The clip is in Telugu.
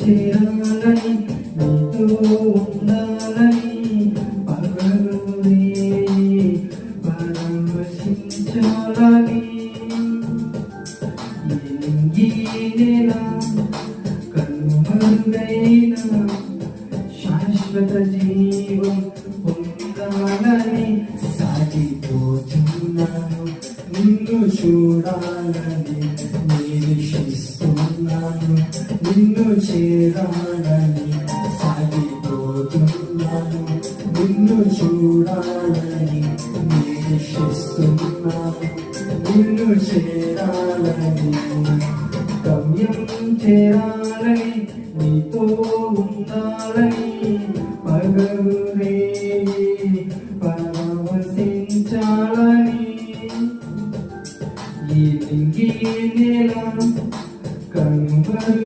చేరాలని నీతో ఉండాలని పగలురే పరమశించాలని ఎంగినేనా కనుమరుగైనా శాశ్వత జీవం పొందాలని సాగిపోతున్నాను నిన్ను చూడాలని నేను నిన్ను చేరాలని సాగిపోతున్నాను నిన్ను చూడాలని నిరీక్షిస్తున్నాను నిన్ను చేరాలని గమ్యం చేరాలని నీతో ఉండాలని ఈ లింగి నేల కనుమరు